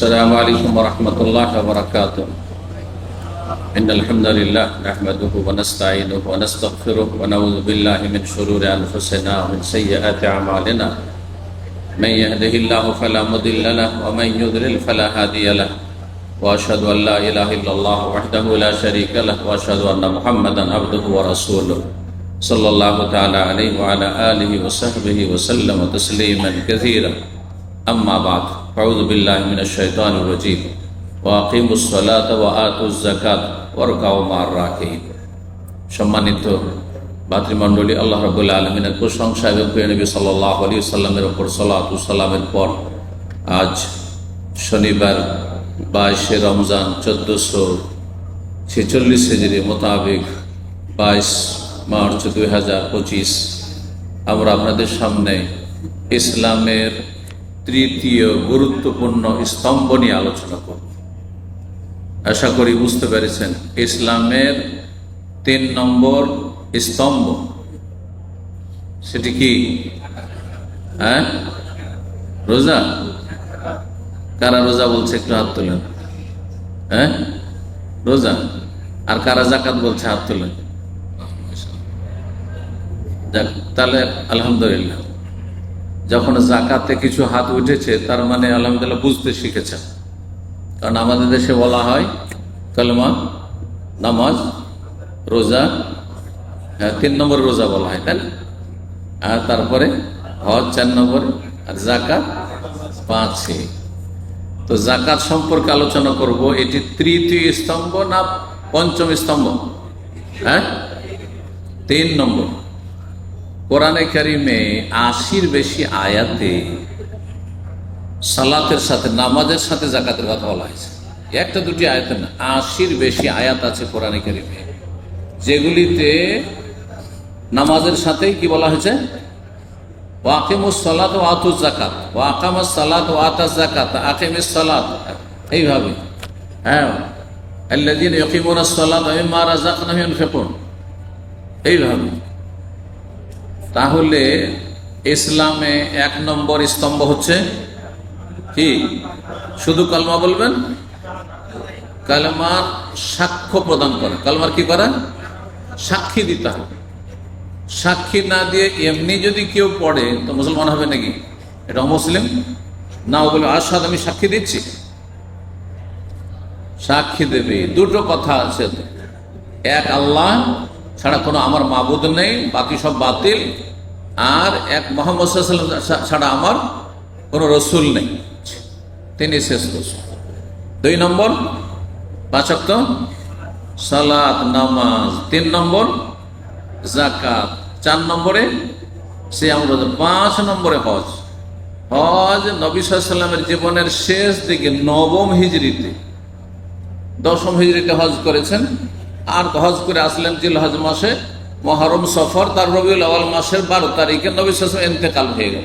السلام علیکم ورحمۃ اللہ وبرکاتہ ان الحمد للہ نحمده ونستعینه ونستغفره ونعوذ بالله من شرور انفسنا ومن سیئات عمالنا من يهده الله فلا مضل له ومن يضلل فلا هادي له. واشهد ان لا اله الا الله وحده لا شريك له واشهد ان محمدا عبده ورسوله. صلی اللہ تعالی علیہ وعلی آلہ وصحبہ وسلم تسلیما كثيرا. اما بعد. ফাউজবিল্লাহমিনজিম ওয়াকিমুসলাত ওয়া আতুজাকাত ওরকাও মার রাখে সম্মানিত ভাতৃমণ্ডলী, আল্লাহ রবুল্লা আলমিনের প্রশংসা এবং প্রিয়নবী সাল্লাহ আলী সাল্লামের ওপর সাল্লাহামের পর আজ শনিবার বাইশে রমজান চোদ্দোশো ছেচল্লিশ হেজরি মোতাবেক বাইশ মার্চ দুই হাজার পঁচিশ। আমরা আপনাদের সামনে ইসলামের তৃতীয় গুরুত্বপূর্ণ স্তম্ভ নিয়ে আলোচনা করব। আশা করি বুঝতে পেরেছেন, ইসলামের তিন নম্বর স্তম্ভ। সেটি কি? হ্যাঁ? রোজা? কারা রোজা বলছে একটু হাত তোলেন। হ্যাঁ? রোজা? আর কারা জাকাত বলছে হাত তোলেন? তাহলে আলহামদুলিল্লাহ। যখন জাকাতে কিছু হাত উঠেছে, তার মানে আলহামদুলিল্লাহ বুঝতে শিখেছেন কারণ আমাদের দেশে বলা হয়, কলমা, নামাজ, রোজা হ্যাঁ তিন নম্বর রোজা বলা হয়, তাই না? আর তারপরে হজ চার নম্বর, আর জাকাত পাঁচে। তো জাকাত সম্পর্কে আলোচনা করব, এটি তৃতীয় স্তম্ভ না পঞ্চম স্তম্ভ? হ্যাঁ? তিন নম্বর। কোরআনে কারিমে আশির বেশি আয়াতে সালাতের সাথে, নামাজের সাথে জাকাতের কথা বলা হয়েছে। একটা দুটি আয়াতে না, আশির বেশি আয়াত আছে কোরআনে কারিমে। যেগুলিতে নামাজের সাথেই কি বলা হয়েছে? ওয়াকিমুস সালাত ও আতুস জাকাত ওয়াকামাস সালাত ও আতাস জাকাত আকিমিস সালাত। এইভাবে। হ্যাঁ। আল্লাযীনা ইয়াকিমুনাস সালাত ওয়া মিম্মা রাযাকনাহুম ইউনফিকুন। এইভাবে। তাহলে ইসলামে এক নম্বর স্তম্ভ হচ্ছে কি? শুধু কালমা বলবেন? কালমার সাক্ষ্য প্রদান করা। কালমার কি করা? সাক্ষী দিতে হবে। সাক্ষী না দিয়ে এমনি যদি কেউ পড়ে, তো মুসলমান হবে নাকি? এটা মুসলিম না বলে আসাদ আমি সাক্ষী দিচ্ছি। সাক্ষী দেবে। দুটো কথা আছে। এক আল্লাহ ছাড়া কোনো আমার মাবুদ নেই, বাকি সব বাতিল। আর এক মোহাম্মদ ছাড়া আমার কোনো রসুল নেই। তিনি শেষ রসুল। দুই নম্বর, পাঁচক্ত, সালাত, নামাজ। তিন নম্বর জাকাত চার নম্বরে, সে আমরা পাঁচ নম্বরে হজ। হজ নবী সাল্লামের জীবনের শেষ দিকে নবম হিজড়িতে, দশম হিজড়িতে হজ করেছেন। আর হজ করে আসলেন জিল হজ মাসে। মহরম সফর তার রবিউল আওয়াল মাসের বারো তারিখে নবী সাল্লাম এতেকাল হয়ে গেল।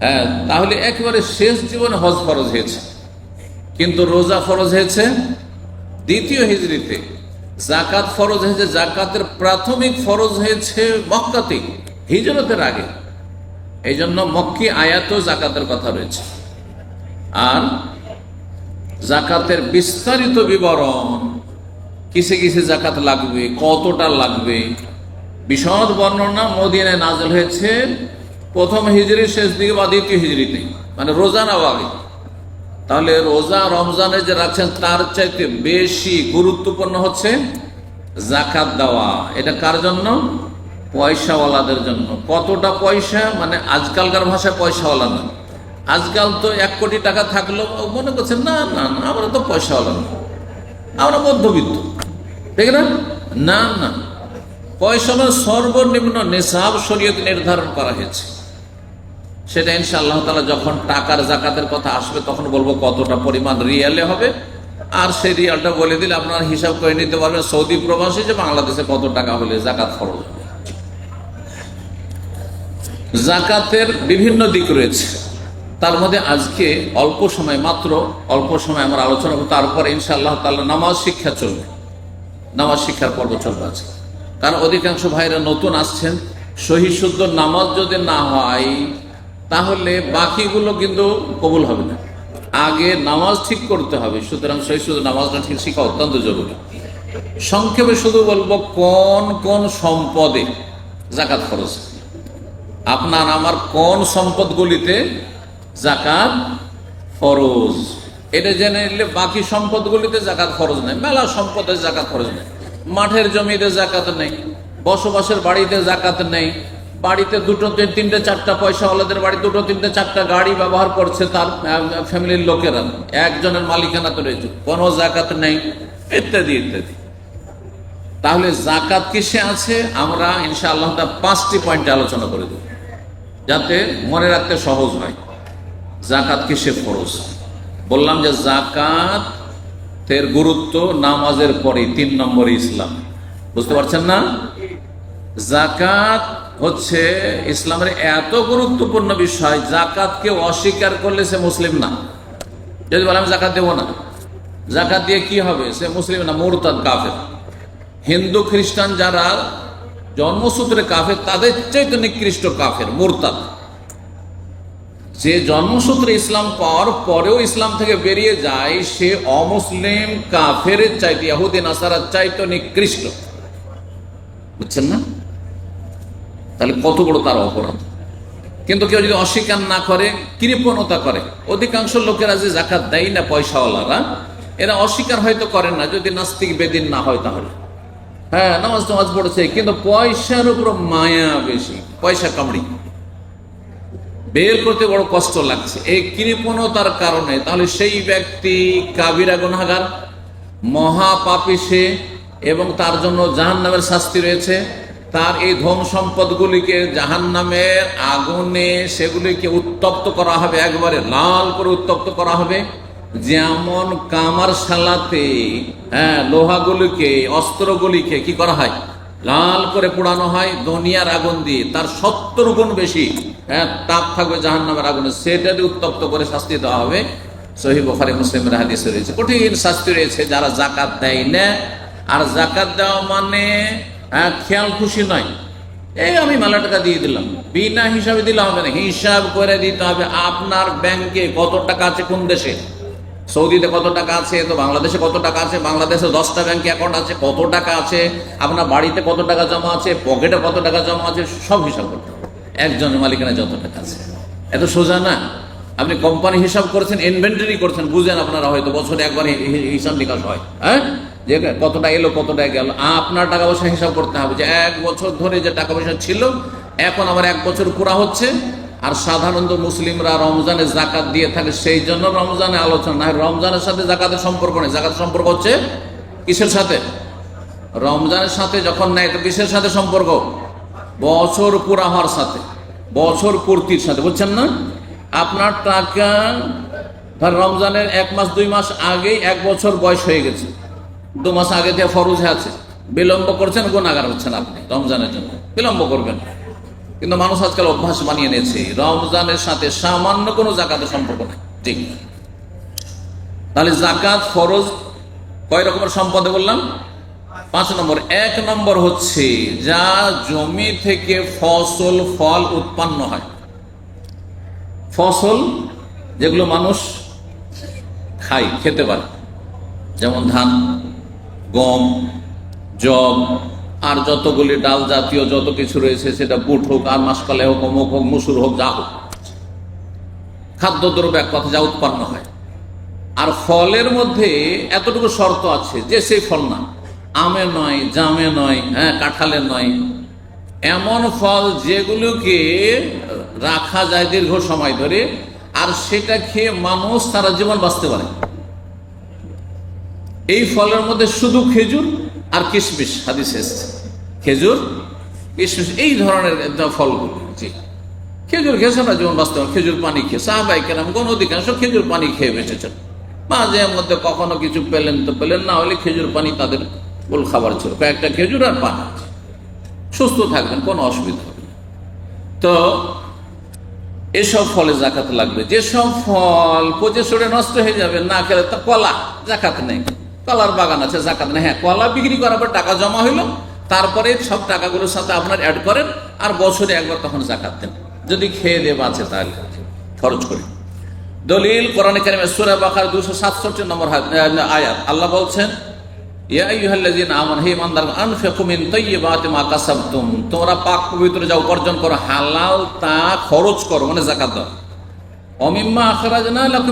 হ্যাঁ তাহলে একেবারে শেষ জীবনে হজ ফরজ হয়েছে। কিন্তু রোজা ফরজ হয়েছে। দ্বিতীয় হিজড়িতে জাকাত ফরজ হয়েছে। জাকাতের প্রাথমিক ফরজ হয়েছে মক্কাতে হিজরতের আগে। এই জন্য মক্কি আয়াত জাকাতের কথা রয়েছে। আর জাকাতের বিস্তারিত বিবরণ কিসে কিসে জাকাত লাগবে, কতটা লাগবে? বিশদ বর্ণনা মদিনায় নাজল হয়েছে প্রথম হিজড়ির শেষ দিকে বা দ্বিতীয় হিজড়িতে মানে রোজা নাও আগে তাহলে রোজা রমজানে যে রাখছেন, তার চাইতে বেশি গুরুত্বপূর্ণ হচ্ছে জাকাত দেওয়া। এটা কার জন্য? পয়সাওয়ালাদের জন্য। কতটা পয়সা? মানে আজকালকার ভাষায় পয়সাওয়ালা না। আজকাল তো এক কোটি টাকা থাকলেও মনে করছে না না না, আমরা তো পয়সাওয়ালা না। আমরা মধ্যবিত্ত। ঠিক না? না না। পয়সা হলো সর্বনিম্ন নেশাব শরীয়ত নির্ধারণ করা হয়েছে। সেটা ইনশা আল্লাহ তালা যখন টাকার জাকাতের কথা আসবে, তখন বলব কতটা পরিমাণ রিয়ালে হবে। আর সেই রিয়ালটা বলে দিলে আপনার হিসাব করে নিতে পারবেন, সৌদি প্রবাসী যে বাংলাদেশে কত টাকা হলে জাকাত খরচ হবে। জাকাতের বিভিন্ন দিক রয়েছে। তার মধ্যে আজকে অল্প সময় মাত্র, অল্প সময় আমরা আলোচনা তারপর ইনশাআল্লাহ তাল্লাহ নামাজ শিক্ষা চলবে। নামাজ শিক্ষার পর্ব চলবে আছে। কারণ অধিকাংশ ভাইরা নতুন আসছেন, সহি শুদ্ধ নামাজ যদি না হয়, তাহলে বাকিগুলো কিন্তু কবুল হবে না। আগে নামাজ ঠিক করতে হবে, সুতরাং সেই শুধু নামাজটা ঠিক শেখা অত্যন্ত জরুরি। সংক্ষেপে শুধু বলব, কোন কোন সম্পদে জাকাত খরচ আপনার আমার কোন সম্পদগুলিতে জাকাত ফরজ? এটা জেনে নিলে বাকি সম্পদগুলিতে জাকাত খরচ নেই মেলা সম্পদের জাকাত খরচ নেই, মাঠের জমিতে জাকাত নেই, বসবাসের বাড়িতে জাকাত নেই, বাড়িতে দুটো, তিন- তিনটে, চারটা পয়সা ওলাদের বাড়ি, দুটো, তিনটে, চারটা গাড়ি ব্যবহার করছে তার ফ্যামিলির লোকেরা, একজনের মালিকানা তো রয়েছে, কোনো জাকাত নেই, ইত্যাদি ইত্যাদি। তাহলে জাকাত কিসে আছে? আমরা ইনশাআল্লাহ তা পাঁচটি পয়েন্টে আলোচনা করে দেব, যাতে মনে রাখতে সহজ হয়, জাকাত কিসে ফরজ? বললাম যে জাকাত এর গুরুত্ব নামাজের পরে তিন নম্বর ইসলাম। বুঝতে পারছেন না? জাকাত হচ্ছে ইসলামের এত গুরুত্বপূর্ণ বিষয় জাকাতকে অস্বীকার করলে সে মুসলিম না। যদি বলে, আমি জাকাত দেবো না। জাকাত দিয়ে কি হবে? সে মুসলিম না, মোরতাদ, কাফের। হিন্দু, খ্রিস্টান যারা জন্মসূত্রে কাফের, তাদের চাইতে নিকৃষ্ট কাফের, মোরতাদ। যে জন্মসূত্রে ইসলাম পাওয়ার পরেও ইসলাম থেকে বেরিয়ে যায়, সে অমুসলিম, কাফের, চাইতে ইয়াহুদ্দিন আসারার চাইতে নিকৃষ্ট। বুঝছেন না? তাহলে কত বড় তার অপরাধ? কিন্তু কেউ যদি অস্বীকার না করে, কৃপণতা করে, অধিকাংশ লোকেরা যে জাকাত দেয় না পয়সাওয়ালারা। এরা অস্বীকার হয়তো করেন না, যদি নাস্তিক বেদিন না হয় তাহলে। হ্যাঁ নামাজ টামাজ পড়েছে, কিন্তু পয়সার উপর মায়া বেশি, পয়সা কামড়ি। বের করতে বড় কষ্ট লাগছে। এই কৃপণতার কারণে তাহলে সেই ব্যক্তি কাবিরা গুনাগার মহাপাপী সে এবং তার জন্য জাহান নামের শাস্তি রয়েছে। তার এই ধন সম্পদগুলিকে জাহান নামের আগুনে সেগুলিকে উত্তপ্ত করা হবে, একবারে লাল করে উত্তপ্ত করা হবে। যেমন কামার শালাতে হ্যাঁ লোহাগুলিকে, অস্ত্রগুলিকে কি করা হয়? লাল করে পোড়ানো হয় দুনিয়ার আগুন দিয়ে, তার সত্তর গুণ বেশি। হ্যাঁ তাপ থাকবে জাহান নামের আগুনে সেটা উত্তপ্ত করে শাস্তি দেওয়া হবে। সহি বখারি, মুসলিমের হাদিসে রয়েছে। কঠিন শাস্তি রয়েছে যারা জাকাত দেয় না। আর জাকাত দেওয়া মানে হ্যাঁ খেয়াল খুশি নয়। এই আমি মেলা টাকা দিয়ে দিলাম। বিনা হিসাবে দিলে হবে না। হিসাব করে দিতে হবে আপনার ব্যাংকে কত টাকা আছে কোন দেশে? সৌদিতে কত টাকা আছে? তো বাংলাদেশে কত টাকা আছে? বাংলাদেশে দশটা ব্যাংকে অ্যাকাউন্ট আছে, কত টাকা আছে? আপনার বাড়িতে কত টাকা জমা আছে? পকেটে কত টাকা জমা আছে? সব হিসাব করতে হবে। একজনের মালিকানা যত টাকা আছে। এত সোজা না। আপনি কোম্পানি হিসাব করছেন ইনভেন্টারি করছেন, বুঝেন আপনারা হয়তো বছরে একবার হিসাব নিকাশ হয়। হ্যাঁ? যে কতটা এলো, কতটা গেল। আপনার টাকা পয়সা হিসাব করতে হবে যে এক বছর ধরে যে টাকা পয়সা ছিল, এখন আমার এক বছর পুরা হচ্ছে। আর সাধারণত মুসলিমরা রমজানে জাকাত দিয়ে থাকে, সেই জন্য রমজানে আলোচনা। না, রমজানের সাথে জাকাতের সম্পর্ক নেই। জাকাতের সম্পর্ক হচ্ছে কিসের সাথে? রমজানের সাথে যখন নেয়, তো কিসের সাথে সম্পর্ক? বছর পুরা হওয়ার সাথে, বছর পূর্তির সাথে, বুঝছেন না? আপনার টাকা, ধর রমজানের এক মাস, দুই মাস আগেই এক বছর বয়স হয়ে গেছে। দু মাস আগে থেকে ফরজ আছে। বিলম্ব করছেন গুণাগার হচ্ছেন আপনি রমজানের জন্য। বিলম্ব করবেন। কিন্তু মানুষ আজকাল অভ্যাস বানিয়ে নিয়েছে। রমজানের সাথে সামান্য কোনো জাকাতের সম্পর্ক নেই। ঠিক। তাহলে জাকাত ফরজ কয় রকমের সম্পদে বললাম? পাঁচ নম্বর। এক নম্বর হচ্ছে যা জমি থেকে ফসল, ফল উৎপন্ন হয়। ফসল যেগুলো মানুষ খায়, খেতে পারে। যেমন ধান, গম জব আর যতগুলি ডাল জাতীয় যত কিছু রয়েছে, সেটা বুট হোক, আর মাসকলাই হোক, অমুক হোক, মুসুর হোক, যা হোক। খাদ্যদ্রব্য এক কথা, যা উৎপন্ন হয়। আর ফলের মধ্যে এতটুকু শর্ত আছে যে সেই ফল না। আমে নয়, জামে নয় হ্যাঁ কাঁঠালে নয়। এমন ফল যেগুলোকে রাখা যায় দীর্ঘ সময় ধরে, আর সেটা খেয়ে মানুষ সারা জীবন বাঁচতে পারে। এই ফলের মধ্যে শুধু খেজুর আর কিশমিশ, হাদিস এসছে খেজুর, কিশমিশ, এই ধরনের ফলগুলো, জি। খেজুর খেয়ে সারা যেমন পারে খেজুর পানি খেয়ে, সাহাবাই কেরাম কোন অধিকাংশ খেজুর পানি খেয়ে বেঁচেছেন। মাঝে মধ্যে কখনো কিছু পেলেন তো পেলেন, না হলে খেজুর পানি তাদের মূল খাবার ছিল। কয়েকটা খেজুর আর পানি। সুস্থ থাকবেন, কোনো অসুবিধা হবে না। তো এসব ফলে জাকাত লাগবে। যেসব ফল পচে সরে নষ্ট হয়ে যাবে, না খেলে তা কলা, জাকাত নেই। কলার বাগান আছে, জাকাত না হ্যাঁ কলা বিক্রি করার পর টাকা জমা হইল, তারপরে সব টাকাগুলোর সাথে আপনার অ্যাড করেন, আর বছরে একবার তখন জাকাত দেন। যদি খেয়ে দিয়ে বাঁচে তাহলে, খরচ করে। দলিল, কোরআন কারিমের সূরা বাকার 267 নম্বর আয়াত। আল্লাহ বলছেন তোমরা পাক পবিত্র উপার্জন করো তা খরচ করো মানে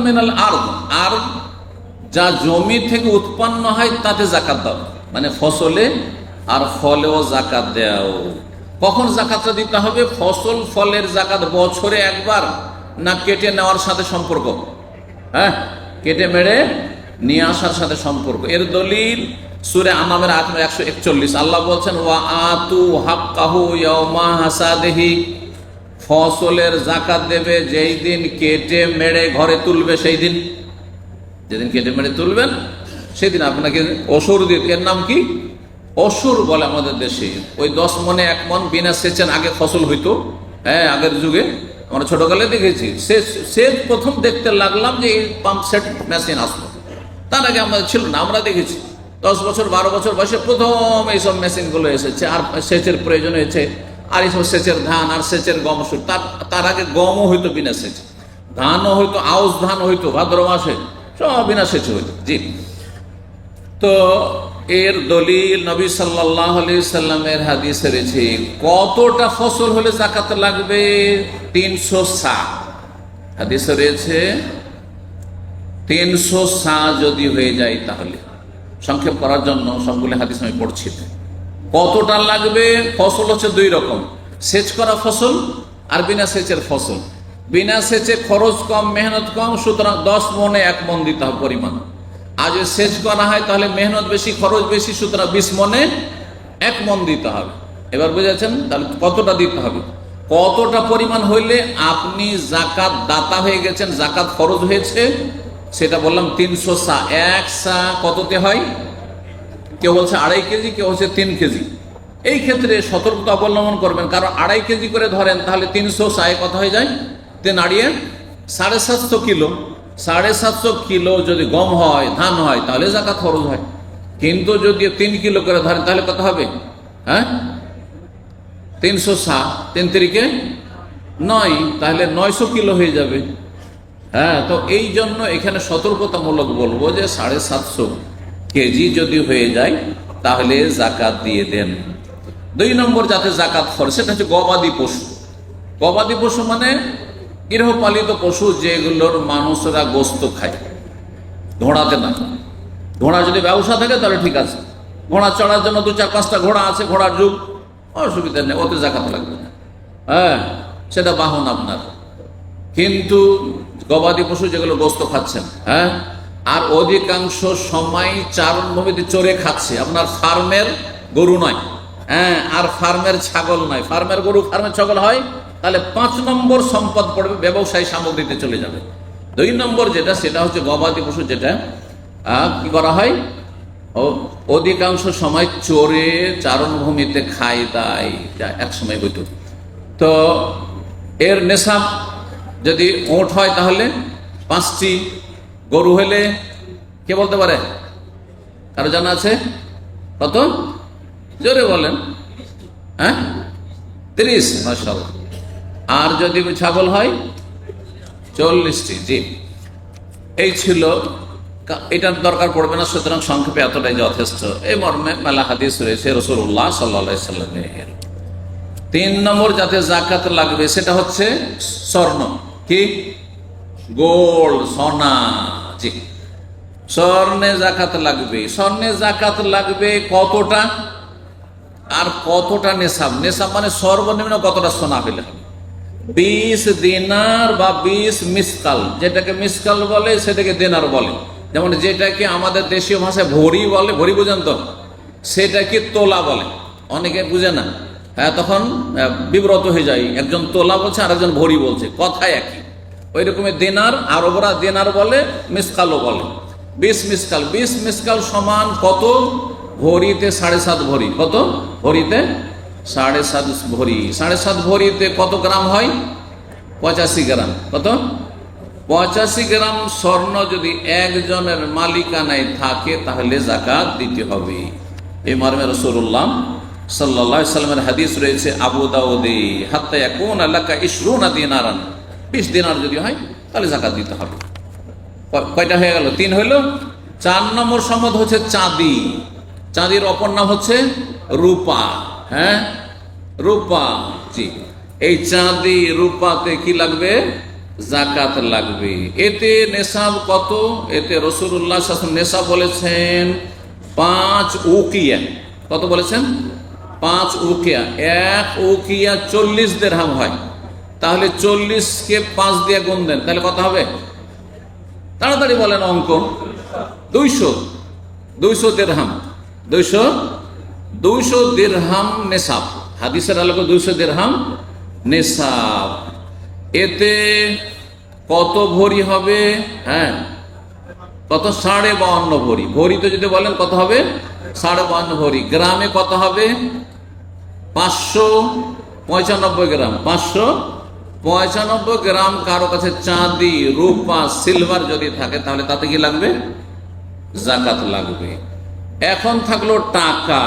মিনাল আরদ। আর যা জমি থেকে উৎপন্ন হয়, তাতে জাকাত দাও। মানে ফসলে আর ফলেও জাকাত দাও। কখন জাকাতটা দিতে হবে? ফসল, ফলের জাকাত বছরে একবার না কেটে নেওয়ার সাথে সম্পর্ক? হ্যাঁ? কেটে মেরে নিয়ে আসার সাথে সম্পর্ক। এর দলিল সুরে আনামের আট একশো একচল্লিশ। আল্লাহ বলছেন, ওয়া আতু হাক্কাহু ইয়াউমা হাসাদেহি। ফসলের জাকাত দেবে, যেই দিন কেটে মেরে ঘরে তুলবে, সেই দিন। যেদিন কেটে মেরে তুলবেন, সেদিন আপনাকে অসুর দিত এর নাম কি? অসুর বলে আমাদের দেশে। ওই দশ মনে এক মন বিনা সেচেন আগে ফসল হইতো। হ্যাঁ আগের যুগে। আমরা ছোটকালে দেখেছি। সে প্রথম দেখতে লাগলাম যে এই পাম্প সেট মেশিন আসলো। তার আগে আমাদের ছিল না, আমরা দেখেছি। দশ বছর, বারো বছর বয়সে প্রথম এইসব মেশিনগুলো এসেছে। আর সেচের প্রয়োজন হয়েছে। আর এইসব সেচের ধান আর সেচের গম তার তার আগে গমও হইতো বিনা সেচে। ধানও হইতো, আউশ ধান হইতো ভাদ্র মাসে। সব বিনা সেচে হইতো জি। তো এর দলিল নবী সাল্লাহ সাল্লামের হাদিসে রয়েছে, কতটা ফসল হলে জাকাত লাগবে? তিনশো সা হাদিসে রয়েছে, তিনশো সা যদি হয়ে যায় তাহলে। সংক্ষেপ করার জন্য সবগুলো হাদিস আমি পড়ছি। কতটা লাগবে? ফসল হচ্ছে দুই রকম, সেচ করা ফসল আর বিনা সেচের ফসল। বিনা সেচে খরচ কম, মেহনত কম, সুতরাং দশ মনে এক মন দিতে হবে পরিমাণ। আর যদি সেচ করা হয়, তাহলে মেহনত বেশি, খরচ বেশি, সুতরাং বিশ মনে এক মন দিতে হবে। এবার বুঝেছেন? তাহলে কতটা দিতে হবে? কতটা পরিমাণ হইলে আপনি জাকাত দাতা হয়ে গেছেন, জাকাত খরচ হয়েছে? সেটা বললাম তিনশো সা, এক সা কততে হয়? কেউ বলছে আড়াই কেজি, কেউ হচ্ছে তিন কেজি। এই ক্ষেত্রে সতর্কতা অবলম্বন করবেন, কারণ আড়াই কেজি করে ধরেন, তাহলে তিনশো সায় কথা হয়ে যায়? তিন নাড়িয়ে সাড়ে সাতশো কিলো, সাড়ে সাতশো কিলো যদি গম হয়, ধান হয়, তাহলে জাকাত খরচ হয়। কিন্তু যদি তিন কিলো করে ধরেন তাহলে কত হবে? হ্যাঁ? তিনশো সাত, তিন তিরিকে নয়, তাহলে নয়শো কিলো হয়ে যাবে। হ্যাঁ তো এই জন্য এখানে সতর্কতামূলক বলব যে সাড়ে সাতশো কেজি যদি হয়ে যায়, তাহলে জাকাত দিয়ে দেন। দুই নম্বর যাতে জাকাত খরচ সেটা হচ্ছে গবাদি পশু। গবাদি পশু মানে গৃহপালিত পশু যেগুলোর মানুষরা গোস্ত খায়, ঘোড়াতে না। ঘোড়া যদি ব্যবসা থাকে তাহলে ঠিক আছে। ঘোড়া চড়ার জন্য দু চার পাঁচটা ঘোড়া আছে, ঘোড়ার যুগ। অসুবিধা নেই ওতে জাকাত লাগবে না। হ্যাঁ সেটা বাহন আপনার। কিন্তু গবাদি পশু যেগুলো গোস্ত খাচ্ছেন হ্যাঁ আর অধিকাংশ সময় চারণভূমিতে চড়ে খাচ্ছে। আপনার ফার্মের গরু নয় হ্যাঁ আর ফার্মের ছাগল নয়। ফার্মের গরু, ফার্মের ছাগল হয় তাহলে পাঁচ নম্বর সম্পদ পড়বে ব্যবসায়ী সামগ্রীতে চলে যাবে। দুই নম্বর যেটা, সেটা হচ্ছে গবাদি পশু যেটা কি করা হয়? অধিকাংশ সময় চড়ে চারণভূমিতে খায় যা এক সময় হইতো। তো এর নেশাব যদি ওট হয় তাহলে পাঁচটি গরু হলে কে বলতে পারে? কারও জানা আছে? কত? জোরে বলেন। হ্যাঁ? তিরিশ মাসাল আর যদি ছাগল হয়? চল্লিশটি, জি। এই ছিল এটার দরকার পড়বে না, সুতরাং সংক্ষেপে এতটাই যথেষ্ট। এই মর্মে মেলা হাদিস রয়েছে রসুল্লাহ সাল্লা সাল্লামের। তিন নম্বর যাতে জাকাত লাগবে, সেটা হচ্ছে স্বর্ণ। কি? গোল্ড, সোনা, জি। স্বর্ণে জাকাত লাগবে। স্বর্ণে জাকাত লাগবে কতটা? আর কতটা নেশাব? নেশাব মানে সর্বনিম্ন কতটা সোনা হইলে হবে? বিশ দিনার বা বিশ মিসকাল, যেটাকে মিসকাল বলে সেটাকে দেনার বলে। যেমন যেটাকে আমাদের দেশীয় ভাষায় ভরি বলে, ভরি বুঝেন তো? সেটাকে তোলা বলে। অনেকে বুঝে না? হ্যাঁ তখন বিব্রত হয়ে যায়। একজন তোলা বলছে আর একজন ভরি বলছে। কথায় একই। ওই রকমের দেনার, আর ওরা দেনার বলে, মিসকালও বলে। বিশ মিসকাল। বিশ মিসকাল সমান কত? ভরিতে সাড়ে সাত ভরি। কত? ভরিতে সাড়ে সাত ভরি। সাড়ে সাত ভরিতে কত গ্রাম হয়? পঁচাশি গ্রাম। কত? পঁচাশি গ্রাম স্বর্ণ যদি একজনের মালিকানায় থাকে, তাহলে জাকাত দিতে হবে। এই মর্মে রসুল্লাহ সাল্লাহ সাল্লামের হাদিস রয়েছে, আবু দাউদে, হাত্তা কোন এলাকা ইসরু ইসরুনা দিনারান। বিশ দিনার যদি হয়, তাহলে জাকাত দিতে হবে। কয়টা হয়ে গেল? তিন হইল? চার নম্বর সম্পদ হচ্ছে চাঁদি। চাঁদির অপর নাম হচ্ছে রূপা। হ্যাঁ? রূপা, জি। এই চাঁদি রূপাতে কি লাগবে? জাকাত লাগবে। এতে নেশাব কত? এতে রসুল্লাহ নেশা বলেছেন পাঁচ উকিয়া। কত বলেছেন? পাঁচ উকিয়া। এক উকিয়া চল্লিশ দেড়হাম হয়। তাহলে চল্লিশকে পাঁচ দিয়ে গুণ দেন, তাহলে কত হবে? তাড়াতাড়ি বলেন অঙ্ক। দুইশো। দুইশো দেড়হাম। দুইশো দুইশো দেড়হাম নেশাব। হাদিসের আলোকে দুইশো দেড়হাম নেশাব। এতে কত ভরি হবে? হ্যাঁ কত? সাড়ে বাউন্ন ভরি। ভরিতে যদি বলেন কত হবে? সাড়ে বাউন্ন ভরি। গ্রামে কত হবে? পাঁচশো পঁচানব্বই গ্রাম। পাঁচশো পঁচানব্বই গ্রাম কারও কাছে চাঁদি, রূপা, সিলভার যদি থাকে, তাহলে তাতে কি লাগবে? জাকাত লাগবে। এখন থাকল টাকা।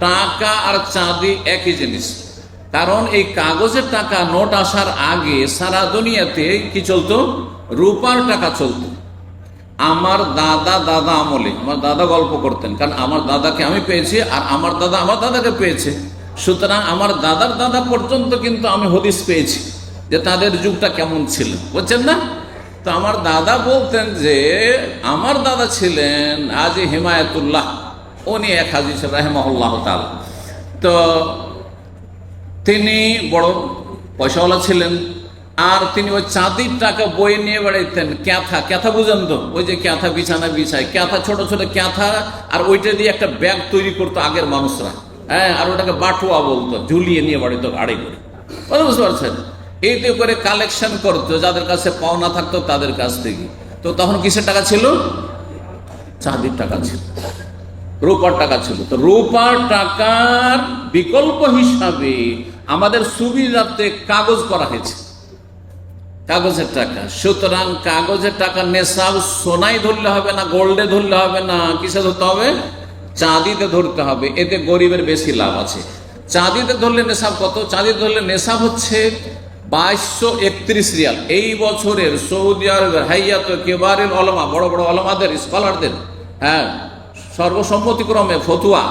টাকা আর চাঁদি একই জিনিস। কারণ এই কাগজের টাকা নোট আসার আগে সারা দুনিয়াতে কি চলতো? রূপার টাকা চলতো। আমার দাদা দাদা আমলে, আমার দাদা গল্প করতেন, কারণ আমার দাদাকে আমি পেয়েছি আর আমার দাদা আমার দাদাকে পেয়েছে। সুতরাং আমার দাদার দাদা পর্যন্ত কিন্তু আমি হদিস পেয়েছি যে তাদের যুগটা কেমন ছিল। বুঝছেন না? তো আমার দাদা বলতেন যে, আমার দাদা ছিলেন আজ হিমায়তুল্লাহ। উনি এক হাজির রাহেমাহুল্লাহ তাল তো তিনি বড় পয়সাওয়ালা ছিলেন, আর তিনি ওই চাঁদির টাকা বয়ে নিয়ে বেড়াইতেন, ক্যাথা। ক্যাথা বুঝেন তো? ওই যে ক্যাথা বিছানা বিছায়, ক্যাথা, ছোট ছোট ক্যাথা, আর ওইটা দিয়ে একটা ব্যাগ তৈরি করতো আগের মানুষরা। হ্যাঁ আর ওটাকে বাটুয়া বলতো, ঝুলিয়ে নিয়ে বাড়িতো গাড়ি করে। কথা বুঝতে পারছেন? এইতে করে কালেকশন করতো, যাদের কাছে পাওনা থাকতো তাদের কাছ থেকে। তো তখন কিসের টাকা ছিল? চাঁদির টাকা ছিল। রূপার টাকা ছিল। তো রূপার টাকার বিকল্প হিসাবে আমাদের সুবিধাতে কাগজ করা হয়েছে। কাগজের টাকা। সুতরাং কাগজের টাকা নেশাব সোনাই ধরলে হবে না, গোল্ডে ধরলে হবে না, কিসে ধরতে হবে? চাঁদিতে ধরতে হবে। এতে গরিবের বেশি লাভ আছে। চাঁদিতে ধরলে নেশাব কত? চাঁদিতে ধরলে নেশাব হচ্ছে বাইশশো একত্রিশ রিয়াল। এই বছরের সৌদি আরবের হাইয়াত কেবারের অলমা বড় বড় অলমাদের স্কলারদের হ্যাঁ সর্বসম্মতিক্রমে ফতুয়া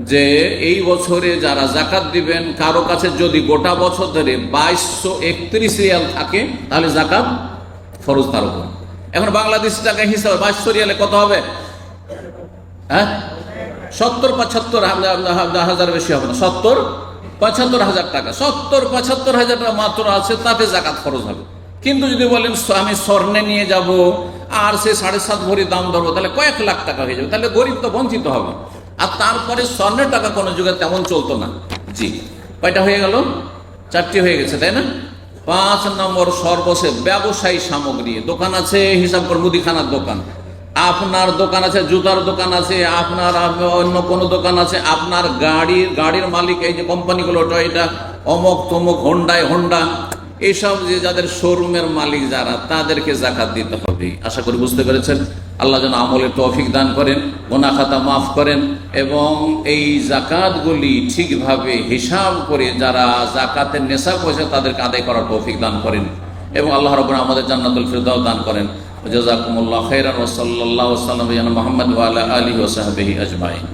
যে এই বছরে যারা জাকাত দিবেন, কারও কাছে যদি গোটা বছর ধরে বাইশশো একত্রিশ রিয়াল থাকে, তাহলে জাকাত ফরজ তার উপর। এখন বাংলাদেশি টাকা হিসাবে বাইশশো রিয়ালে কত হবে? হ্যাঁ? সত্তর পঁচাত্তর হাজার- বেশি হবে না। সত্তর পঁচাত্তর হাজার টাকা। সত্তর পঁচাত্তর হাজার টাকা মাত্র আছে, তাতে জাকাত খরচ হবে। কিন্তু যদি বলেন আমি স্বর্ণে নিয়ে যাব আর সে সাড়ে সাত ভরি দাম ধরবো, তাহলে কয়েক লাখ টাকা হয়ে যাবে। তাহলে গরিব তো বঞ্চিত হবে। আর তারপরে স্বর্ণের টাকা কোনো যুগে তেমন চলতো না। জি, কয়টা হয়ে গেল? চারটি হয়ে গেছে, তাই না? পাঁচ নম্বর সর্বশেষ ব্যবসায়ী সামগ্রী। দোকান আছে, হিসাব করে, মুদিখানার দোকান। আপনার দোকান আছে, জুতার দোকান আছে, আপনার অন্য কোনো দোকান আছে, আপনার গাড়ির গাড়ির মালিক, এই যে কোম্পানিগুলো এটা অমক তমক হোন্ডায় হোন্ডা এইসব যে যাদের শোরুমের মালিক যারা, তাদেরকে জাকাত দিতে হবে। আশা করি বুঝতে পেরেছেন? আল্লাহ যেন আমলের তৌফিক দান করেন গোনা খাতা মাফ করেন, এবং এই জাকাতগুলি ঠিকভাবে হিসাব করে যারা জাকাতের নেশা পয়সা তাদেরকে আদায় করার তৌফিক দান করেন। এবং আল্লাহ রবুল আমাদের জান্নাতুল ফিরদাও দান করেন। জাজাকুমুল্লাহ খৈরান ওসল্লাহ সাল্লাম মোহাম্মদ আলী ওসাহাবি আজমাইন।